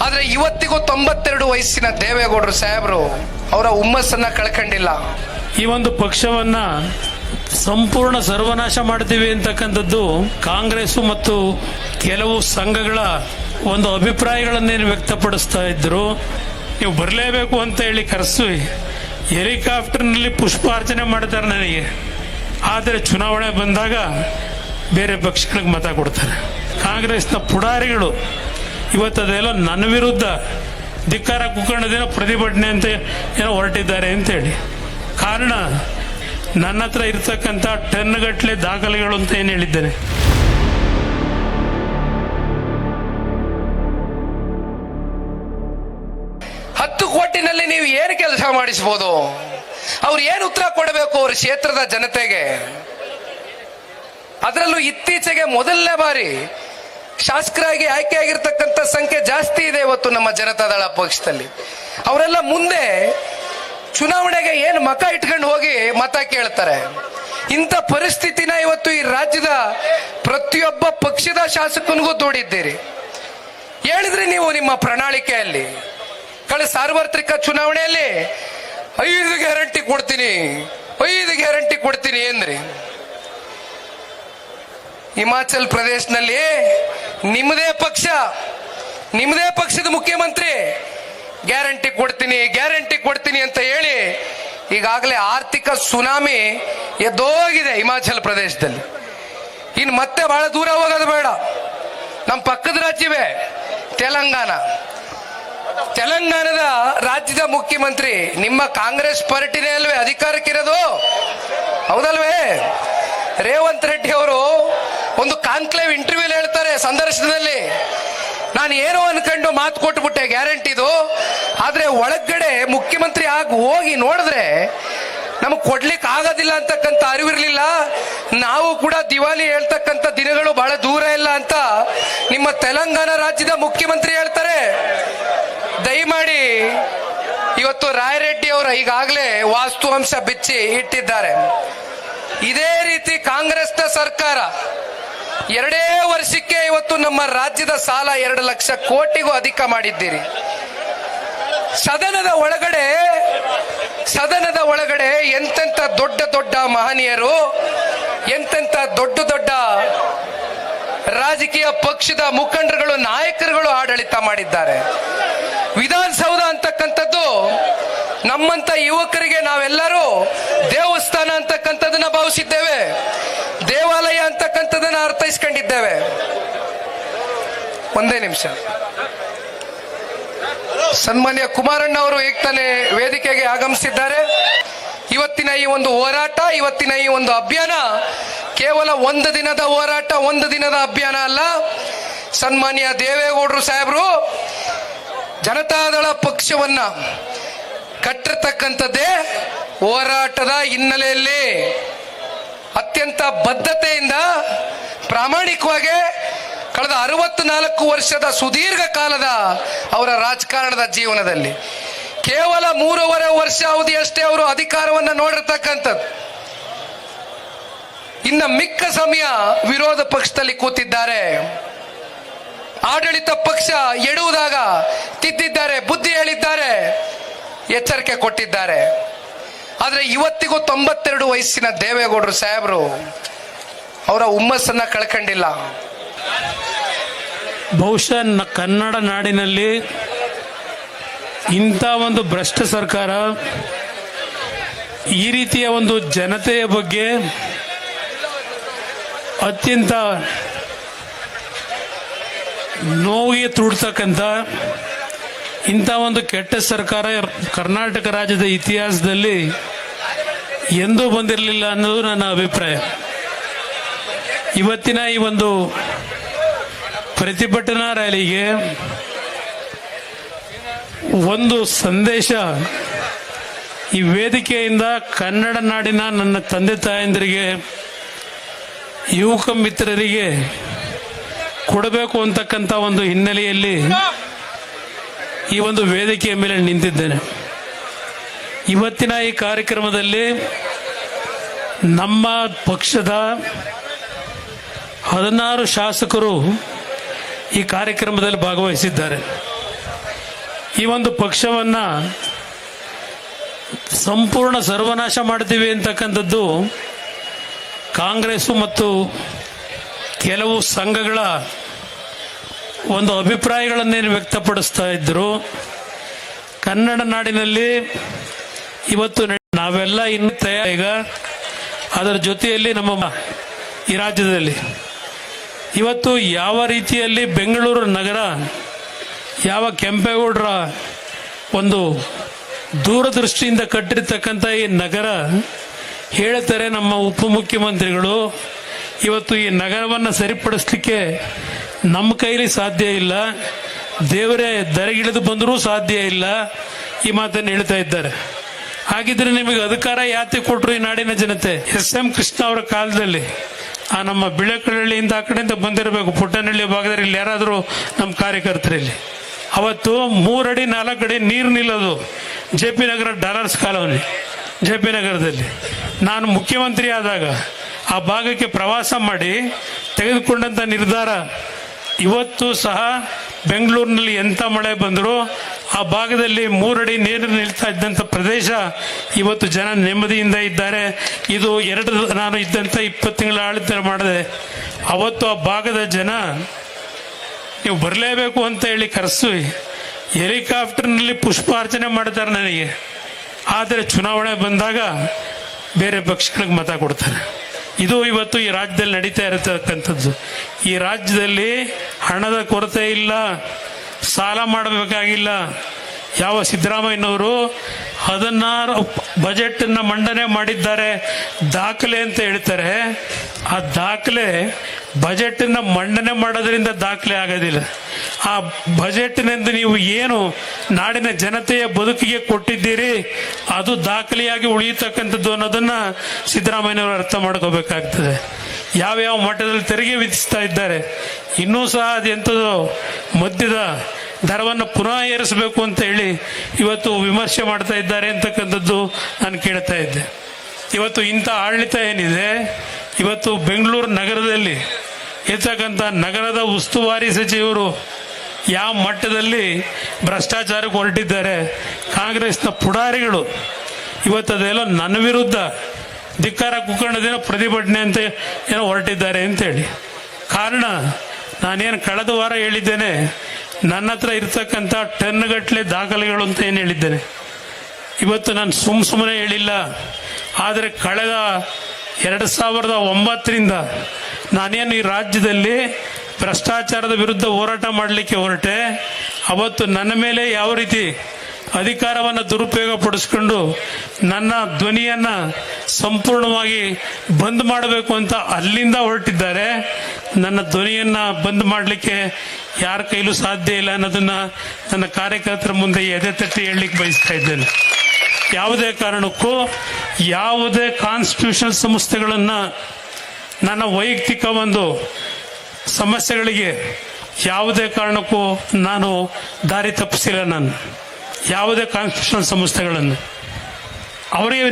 ಆದ್ರೆ ಇವತ್ತಿಗೂ ತೊಂಬತ್ತೆರಡು ವಯಸ್ಸಿನ ದೇವೇಗೌಡರು ಸಾಹೇಬರು ಅವರ ಹುಮ್ಮಸ್ಸನ್ನ ಕಳ್ಕೊಂಡಿಲ್ಲ. ಈ ಒಂದು ಪಕ್ಷವನ್ನ ಸಂಪೂರ್ಣ ಸರ್ವನಾಶ ಮಾಡ್ತೀವಿ ಅಂತಕ್ಕಂಥದ್ದು ಕಾಂಗ್ರೆಸ್ ಮತ್ತು ಕೆಲವು ಸಂಘಗಳ ಒಂದು ಅಭಿಪ್ರಾಯಗಳನ್ನೇನು ವ್ಯಕ್ತಪಡಿಸ್ತಾ ಇದ್ರು. ನೀವು ಬರಲೇಬೇಕು ಅಂತ ಹೇಳಿ ಕರೆಸಿ. ಹೆಲಿಕಾಪ್ಟರ್ನಲ್ಲಿ ಪುಷ್ಪಾರ್ಚನೆ ಮಾಡ್ತಾರೆ ನನಗೆ. ಆದರೆ ಚುನಾವಣೆ ಬಂದಾಗ ಬೇರೆ ಪಕ್ಷಗಳಿಗೆ ಮತ ಕೊಡ್ತಾರೆ. ಕಾಂಗ್ರೆಸ್ನ ಪುಡಾರಿಗಳು ಇವತ್ತು ಅದೆಲ್ಲ ನನ್ನ ವಿರುದ್ಧ ಧಿಕ್ಕಾರ ಕುಕ್ಕಣದಿಂದ ಪ್ರತಿಭಟನೆ ಅಂತ ಏನೋ ಹೊರಟಿದ್ದಾರೆ ಅಂತೇಳಿ. ಕಾರಣ ನನ್ನ ಹತ್ರ ಇರ್ತಕ್ಕಂಥ ಟೆನ್ ಗಟ್ಟಲೆ ದಾಖಲೆಗಳು ಅಂತ ಏನು ಹೇಳಿದ್ದೇನೆ. ಹತ್ತು ಕೋಟಿನಲ್ಲಿ ನೀವು ಏನು ಕೆಲಸ ಮಾಡಿಸಬಹುದು ಅವ್ರು ಏನು ಉತ್ತರ ಕೊಡಬೇಕು ಅವ್ರ ಕ್ಷೇತ್ರದ ಜನತೆಗೆ? ಅದರಲ್ಲೂ ಇತ್ತೀಚೆಗೆ ಮೊದಲನೇ ಬಾರಿ ಶಾಸಕರಾಗಿ ಆಯ್ಕೆಯಾಗಿರ್ತಕ್ಕಂಥ ಸಂಖ್ಯೆ ಜಾಸ್ತಿ ಇದೆ ಇವತ್ತು ನಮ್ಮ ಜನತಾದಳ ಪಕ್ಷದಲ್ಲಿ. ಅವರೆಲ್ಲ ಮುಂದೆ ಚುನಾವಣೆಗೆ ಏನು ಮತ ಇಟ್ಕೊಂಡು ಹೋಗಿ ಮತ ಕೇಳ್ತಾರೆ. ಇಂಥ ಪರಿಸ್ಥಿತಿನ ಇವತ್ತು ಈ ರಾಜ್ಯದ ಪ್ರತಿಯೊಬ್ಬ ಪಕ್ಷದ ಶಾಸಕನಿಗೂ ತೋಡಿದ್ದೀರಿ. ಹೇಳಿದ್ರಿ ನೀವು ನಿಮ್ಮ ಪ್ರಣಾಳಿಕೆಯಲ್ಲಿ ಕಳೆದ ಸಾರ್ವತ್ರಿಕ ಚುನಾವಣೆಯಲ್ಲಿ ಐದು ಗ್ಯಾರಂಟಿ ಕೊಡ್ತೀನಿ, ಐದು ಗ್ಯಾರಂಟಿ ಕೊಡ್ತೀನಿ ಎಂದ್ರಿ. ಹಿಮಾಚಲ್ ಪ್ರದೇಶನಲ್ಲಿ ನಿಮ್ಮದೇ ಪಕ್ಷ ನಿಮ್ಮದೇ ಪಕ್ಷದ ಮುಖ್ಯಮಂತ್ರಿ. ಗ್ಯಾರಂಟಿ ಕೊಡ್ತೀನಿ ಗ್ಯಾರಂಟಿ ಕೊಡ್ತೀನಿ ಅಂತ ಹೇಳಿ ಈಗಾಗಲೇ ಆರ್ಥಿಕ ಸುನಾಮಿ ಎದ್ದೋಗಿದೆ ಹಿಮಾಚಲ್ ಪ್ರದೇಶದಲ್ಲಿ. ಇನ್ನು ಮತ್ತೆ ಬಹಳ ದೂರ ಹೋಗೋದು ಬೇಡ. ನಮ್ಮ ಪಕ್ಕದ ರಾಜ್ಯವೇ ತೆಲಂಗಾಣ. ತೆಲಂಗಾಣದ ರಾಜ್ಯದ ಮುಖ್ಯಮಂತ್ರಿ, ನಿಮ್ಮ ಕಾಂಗ್ರೆಸ್ ಪಾರ್ಟಿನೇ ಅಲ್ವೇ ಅಧಿಕಾರಕ್ಕಿರೋದು? ಹೌದಲ್ವೇ? ರೇವಂತ್ ರೆಡ್ಡಿ ಅವರು ಒಂದು ಕಾನ್ಕ್ಲೇವ್ ಇಂಟರ್ವ್ಯೂಲ್ ಹೇಳ್ತಾರೆ ಸಂದರ್ಶನದಲ್ಲಿ. ನಾನು ಏನೋ ಅನ್ಕೊಂಡು ಮಾತು ಕೊಟ್ಬಿಟ್ಟೆ, ಗ್ಯಾರಂಟಿದು. ಆದ್ರೆ ಒಳಗಡೆ ಮುಖ್ಯಮಂತ್ರಿ ಆಗಿ ಹೋಗಿ ನೋಡಿದ್ರೆ ನಮಗೆ ಕೊಡ್ಲಿಕ್ಕೆ ಆಗೋದಿಲ್ಲ ಅಂತಕ್ಕಂಥ ಅರಿವಿರಲಿಲ್ಲ. ನಾವು ಕೂಡ ದಿವಾಲಿ ಹೇಳ್ತಕ್ಕಂಥ ದಿನಗಳು ಬಹಳ ದೂರ ಇಲ್ಲ ಅಂತ ನಿಮ್ಮ ತೆಲಂಗಾಣ ರಾಜ್ಯದ ಮುಖ್ಯಮಂತ್ರಿ ಹೇಳ್ತಾರೆ. ದಯಮಾಡಿ ಇವತ್ತು ರಾಯರೆಡ್ಡಿ ಅವರ ಈಗಾಗಲೇ ವಾಸ್ತುವಂಶ ಬಿಚ್ಚಿ ಇಟ್ಟಿದ್ದಾರೆ. ಇದೇ ರೀತಿ ಕಾಂಗ್ರೆಸ್ನ ಸರ್ಕಾರ ಎರಡೇ ವರ್ಷಕ್ಕೆ ಇವತ್ತು ನಮ್ಮ ರಾಜ್ಯದ ಸಾಲ ಎರಡು ಲಕ್ಷ ಕೋಟಿಗೂ ಅಧಿಕ ಮಾಡಿದ್ದೀರಿ. ಸದನದ ಒಳಗಡೆ ಸದನದ ಒಳಗಡೆ ಎಂತೆಂತ ದೊಡ್ಡ ದೊಡ್ಡ ಮಹನೀಯರು ಎಂತೆಂತ ದೊಡ್ಡ ದೊಡ್ಡ ರಾಜಕೀಯ ಪಕ್ಷದ ಮುಖಂಡರುಗಳು, ನಾಯಕರುಗಳು ಆಡಳಿತ ಮಾಡಿದ್ದಾರೆ. ವಿಧಾನಸೌಧ ಅಂತಕ್ಕಂಥದ್ದು ನಮ್ಮಂತ ಯುವಕರಿಗೆ ನಾವೆಲ್ಲರೂ ದೇವಸ್ಥಾನ ಅಂತಕ್ಕಂಥದ್ದನ್ನ ಭಾವಿಸಿದ್ದೇವೆ. ದೇವಾಲಯ ಅಂತಕ್ಕಂಥದ್ದನ್ನ ಅರ್ಥೈಸ್ಕೊಂಡಿದ್ದೇವೆ. ಒಂದೇ ನಿಮಿಷ. ಸನ್ಮಾನ್ಯ ಕುಮಾರಣ್ಣ ಅವರು ಈಗ ವೇದಿಕೆಗೆ ಆಗಮಿಸಿದ್ದಾರೆ. ಇವತ್ತಿನ ಈ ಒಂದು ಹೋರಾಟ, ಇವತ್ತಿನ ಈ ಒಂದು ಅಭಿಯಾನ ಕೇವಲ ಒಂದು ದಿನದ ಹೋರಾಟ, ಒಂದು ದಿನದ ಅಭಿಯಾನ ಅಲ್ಲ. ಸನ್ಮಾನ್ಯ ದೇವೇಗೌಡರು ಸಾಹೇಬರು, ಜನತಾದಳ ಪಕ್ಷವನ್ನ ಕಟ್ಟಿರ್ತಕ್ಕಂಥದ್ದೇ ಹೋರಾಟದ ಹಿನ್ನೆಲೆಯಲ್ಲಿ ಅತ್ಯಂತ ಬದ್ಧತೆಯಿಂದ ಪ್ರಾಮಾಣಿಕವಾಗಿ ಕಳೆದ ಅರವತ್ನಾಲ್ಕು ವರ್ಷದ ಸುದೀರ್ಘ ಕಾಲದ ಅವರ ರಾಜಕಾರಣದ ಜೀವನದಲ್ಲಿ ಕೇವಲ ಮೂರುವರೆ ವರ್ಷ ಅವಧಿಯಷ್ಟೇ ಅವರು ಅಧಿಕಾರವನ್ನು ನೋಡಿರ್ತಕ್ಕಂಥದ್ದು. ಇನ್ನು ಮಿಕ್ಕ ಸಮಯ ವಿರೋಧ ಪಕ್ಷದಲ್ಲಿ ಕೂತಿದ್ದಾರೆ. ಆಡಳಿತ ಪಕ್ಷ ಎಡುವುದಾಗ ತಿದ್ದಿದ್ದಾರೆ, ಬುದ್ಧಿ ಹೇಳಿದ್ದಾರೆ. ಎಚ್ಚರಿಕೆ ಕೊಟ್ಟಿದ್ದಾರೆ. ಆದರೆ ಇವತ್ತಿಗೂ ತೊಂಬತ್ತೆರಡು ವಯಸ್ಸಿನ ದೇವೇಗೌಡರು ಸಾಹೇಬರು ಅವರ ಹುಮ್ಮಸ್ಸನ್ನು ಕಳ್ಕೊಂಡಿಲ್ಲ. ಬಹುಶಃ ಕನ್ನಡ ನಾಡಿನಲ್ಲಿ ಇಂಥ ಒಂದು ಭ್ರಷ್ಟ ಸರ್ಕಾರ ಈ ರೀತಿಯ ಒಂದು ಜನತೆಯ ಬಗ್ಗೆ ಅತ್ಯಂತ ನೋವಿಗೆ ತುಡ್ತಕ್ಕಂಥ ಇಂಥ ಒಂದು ಕೆಟ್ಟ ಸರ್ಕಾರ ಕರ್ನಾಟಕ ರಾಜ್ಯದ ಇತಿಹಾಸದಲ್ಲಿ ಎಂದೂ ಬಂದಿರಲಿಲ್ಲ ಅನ್ನೋದು ನನ್ನ ಅಭಿಪ್ರಾಯ. ಇವತ್ತಿನ ಈ ಒಂದು ಪ್ರತಿಭಟನಾ ರ್ಯಾಲಿಗೆ ಒಂದು ಸಂದೇಶ ಈ ವೇದಿಕೆಯಿಂದ ಕನ್ನಡ ನಾಡಿನ ನನ್ನ ತಂದೆ ತಾಯಂದಿರಿಗೆ, ಯುವಕ ಮಿತ್ರರಿಗೆ ಕೊಡಬೇಕು ಅಂತಕ್ಕಂಥ ಒಂದು ಹಿನ್ನೆಲೆಯಲ್ಲಿ ಈ ಒಂದು ವೇದಿಕೆಯ ಮೇಲೆ ನಿಂತಿದ್ದೇನೆ. ಇವತ್ತಿನ ಈ ಕಾರ್ಯಕ್ರಮದಲ್ಲಿ ನಮ್ಮ ಪಕ್ಷದ ಹದಿನಾರು ಶಾಸಕರು ಈ ಕಾರ್ಯಕ್ರಮದಲ್ಲಿ ಭಾಗವಹಿಸಿದ್ದಾರೆ. ಈ ಒಂದು ಪಕ್ಷವನ್ನ ಸಂಪೂರ್ಣ ಸರ್ವನಾಶ ಮಾಡ್ತೀವಿ ಅಂತಕ್ಕಂಥದ್ದು ಕಾಂಗ್ರೆಸ್ಸು ಮತ್ತು ಕೆಲವು ಸಂಘಗಳ ಒಂದು ಅಭಿಪ್ರಾಯಗಳನ್ನೇನು ವ್ಯಕ್ತಪಡಿಸ್ತಾ ಇದ್ದರು ಕನ್ನಡ ನಾಡಿನಲ್ಲಿ ಇವತ್ತು ನಾವೆಲ್ಲ ಇನ್ನು ಈಗ ಅದರ ಜೊತೆಯಲ್ಲಿ ನಮ್ಮ ಈ ರಾಜ್ಯದಲ್ಲಿ. ಇವತ್ತು ಯಾವ ರೀತಿಯಲ್ಲಿ ಬೆಂಗಳೂರು ನಗರ, ಯಾವ ಕೆಂಪೇಗೌಡರ ಒಂದು ದೂರದೃಷ್ಟಿಯಿಂದ ಕಟ್ಟಿರ್ತಕ್ಕಂಥ ಈ ನಗರ, ಹೇಳ್ತಾರೆ ನಮ್ಮ ಉಪಮುಖ್ಯಮಂತ್ರಿಗಳು, ಇವತ್ತು ಈ ನಗರವನ್ನು ಸರಿಪಡಿಸ್ಲಿಕ್ಕೆ ನಮ್ಮ ಕೈಲಿ ಸಾಧ್ಯ ಇಲ್ಲ. ದೇವರೇ, ದರೆಗಿಳಿದು ಬಂದರೂ ಸಾಧ್ಯ ಇಲ್ಲ. ಈ ಮಾತನ್ನು ಹೇಳ್ತಾ ಇದ್ದಾರೆ. ಹಾಗಿದ್ರೆ ನಿಮಗೆ ಅಧಿಕಾರ ಯಾತಿ ಕೊಟ್ಟರು ಈ ನಾಡಿನ ಜನತೆ? ಎಸ್ ಎಂ ಕೃಷ್ಣ ಅವರ ಕಾಲದಲ್ಲಿ ಆ ನಮ್ಮ ಬಿಳೆಕಳ್ಳಿಯಿಂದ ಆ ಕಡೆಯಿಂದ ಬಂದಿರಬೇಕು. ಪುಟ್ಟನಹಳ್ಳಿ ಭಾಗದಲ್ಲಿ ಇಲ್ಲಿ ಯಾರಾದರೂ ನಮ್ಮ ಕಾರ್ಯಕರ್ತರಲ್ಲಿ. ಅವತ್ತು ಮೂರಡಿ ಅಡಿ ನೀರು ನಿಲ್ಲೋದು J P Nagar dollars colony, J P ನಗರದಲ್ಲಿ. ನಾನು ಮುಖ್ಯಮಂತ್ರಿ ಆದಾಗ ಆ ಭಾಗಕ್ಕೆ ಪ್ರವಾಸ ಮಾಡಿ ತೆಗೆದುಕೊಂಡಂಥ ನಿರ್ಧಾರ ಇವತ್ತು ಸಹ ಬೆಂಗಳೂರಿನಲ್ಲಿ ಎಂಥ ಮಳೆ ಬಂದರೂ ಆ ಭಾಗದಲ್ಲಿ ಮೂರಡಿ ನೀರು ನಿಲ್ತಾ ಇದ್ದಂಥ ಪ್ರದೇಶ ಇವತ್ತು ಜನ ನೆಮ್ಮದಿಯಿಂದ ಇದ್ದಾರೆ. ಇದು ಎರಡು ನಾನು ಇದ್ದಂಥ ಇಪ್ಪತ್ತು ತಿಂಗಳ ಆಳಿತ ಮಾಡಿದೆ. ಅವತ್ತು ಆ ಭಾಗದ ಜನ ನೀವು ಬರಲೇಬೇಕು ಅಂತ ಹೇಳಿ ಕರೆಸಿ. ಹೆಲಿಕಾಪ್ಟರ್ನಲ್ಲಿ ಪುಷ್ಪಾರ್ಚನೆ ಮಾಡ್ತಾರೆ ನನಗೆ. ಆದರೆ ಚುನಾವಣೆ ಬಂದಾಗ ಬೇರೆ ಪಕ್ಷಗಳಿಗೆ ಮತ ಕೊಡ್ತಾರೆ. ಇದು ಇವತ್ತು ಈ ರಾಜ್ಯದಲ್ಲಿ ನಡೀತಾ ಇರತಕ್ಕಂಥದ್ದು. ಈ ರಾಜ್ಯದಲ್ಲಿ ಹಣದ ಕೊರತೆ ಇಲ್ಲ, ಸಾಲ ಮಾಡಬೇಕಾಗಿಲ್ಲ. ಯಾವ ಸಿದ್ದರಾಮಯ್ಯನವರು ಹದಿನಾರು ಬಜೆಟ್ ಅನ್ನ ಮಂಡನೆ ಮಾಡಿದ್ದಾರೆ, ದಾಖಲೆ ಅಂತ ಹೇಳ್ತಾರೆ. ಆ ದಾಖಲೆ ಬಜೆಟ್ ಅನ್ನ ಮಂಡನೆ ಮಾಡೋದ್ರಿಂದ ದಾಖಲೆ ಆಗೋದಿಲ್ಲ. ಆ ಬಜೆಟ್ನಿಂದ ನೀವು ಏನು ನಾಡಿನ ಜನತೆಯ ಬದುಕಿಗೆ ಕೊಟ್ಟಿದ್ದೀರಿ, ಅದು ದಾಖಲೆಯಾಗಿ ಉಳಿಯತಕ್ಕಂಥದ್ದು ಅನ್ನೋದನ್ನ ಸಿದ್ದರಾಮಯ್ಯನವರು ಅರ್ಥ ಮಾಡ್ಕೋಬೇಕಾಗ್ತದೆ. ಯಾವ್ಯಾವ ಮಟ್ಟದಲ್ಲಿ ತೆರಿಗೆ ವಿಧಿಸ್ತಾ ಇದ್ದಾರೆ, ಇನ್ನೂ ಸಹ ಅದೆಂಥದ್ದು ಮದ್ಯದ ದರವನ್ನು ಪುನಃ ಏರಿಸಬೇಕು ಅಂತ ಹೇಳಿ ಇವತ್ತು ವಿಮರ್ಶೆ ಮಾಡ್ತಾ ಇದ್ದಾರೆ ಅಂತಕ್ಕಂಥದ್ದು ನಾನು ಕೇಳ್ತಾ ಇದ್ದೆ. ಇವತ್ತು ಇಂಥ ಆಡಳಿತ ಏನಿದೆ, ಇವತ್ತು ಬೆಂಗಳೂರು ನಗರದಲ್ಲಿ ಇರ್ತಕ್ಕಂಥ ನಗರದ ಉಸ್ತುವಾರಿ ಸಚಿವರು ಯಾವ ಮಟ್ಟದಲ್ಲಿ ಭ್ರಷ್ಟಾಚಾರಕ್ಕೆ ಹೊರಟಿದ್ದಾರೆ, ಕಾಂಗ್ರೆಸ್ನ ಪುಡಾರಿಗಳು. ಇವತ್ತು ಅದೆಲ್ಲ ನನ್ನ ವಿರುದ್ಧ ಧಿಕ್ಕಾರ ಕುಕ್ಕಣದಿನ ಪ್ರತಿಭಟನೆ ಅಂತ ಏನೋ ಹೊರಟಿದ್ದಾರೆ ಅಂತೇಳಿ. ಕಾರಣ ನಾನೇನು ಕಳೆದ ವಾರ ಹೇಳಿದ್ದೇನೆ, ನನ್ನ ಹತ್ರ ಇರ್ತಕ್ಕಂಥ ಟನ್ಗಟ್ಟಲೆ ದಾಖಲೆಗಳು ಅಂತ ಏನು ಹೇಳಿದ್ದೇನೆ. ಇವತ್ತು ನಾನು ಸುಮ್ ಸುಮ್ಮನೆ ಹೇಳಿಲ್ಲ, ಆದರೆ ಕಳೆದ ಎರಡು ಸಾವಿರದ ಒಂಬತ್ತರಿಂದ ನಾನೇನು ಈ ರಾಜ್ಯದಲ್ಲಿ ಭ್ರಷ್ಟಾಚಾರದ ವಿರುದ್ಧ ಹೋರಾಟ ಮಾಡಲಿಕ್ಕೆ ಹೊರಟೆ. ಅವತ್ತು ನನ್ನ ಮೇಲೆ ಯಾವ ರೀತಿ ಅಧಿಕಾರವನ್ನು ದುರುಪಯೋಗ ಪಡಿಸ್ಕೊಂಡು ನನ್ನ ಧ್ವನಿಯನ್ನ ಸಂಪೂರ್ಣವಾಗಿ ಬಂದ್ ಮಾಡಬೇಕು ಅಂತ ಅಲ್ಲಿಂದ ಹೊರಟಿದ್ದಾರೆ. ನನ್ನ ಧ್ವನಿಯನ್ನ ಬಂದ್ ಮಾಡಲಿಕ್ಕೆ ಯಾರ ಕೈಲೂ ಸಾಧ್ಯ ಇಲ್ಲ ಅನ್ನೋದನ್ನ ನನ್ನ ಕಾರ್ಯಕರ್ತರ ಮುಂದೆ ಎದೆ ತಟ್ಟಿ ಹೇಳಲಿಕ್ಕೆ ಬಯಸ್ತಾ ಇದ್ದೇನೆ. ಯಾವುದೇ ಕಾರಣಕ್ಕೂ ಯಾವುದೇ ಕಾನ್ಸ್ಟಿಟ್ಯೂಷನ್ ಸಂಸ್ಥೆಗಳನ್ನ ನನ್ನ ವೈಯಕ್ತಿಕ ಒಂದು ಸಮಸ್ಯೆಗಳಿಗೆ ಯಾವುದೇ ಕಾರಣಕ್ಕೂ ನಾನು ದಾರಿ ತಪ್ಪಿಸಿಲ್ಲ ನಾನು. ಯಾವುದೇ ಕಾನ್ಸ್ಟಿಟ್ಯೂಷನ್ ಸಂಸ್ಥೆಗಳನ್ನು ಅವರಿಗೆ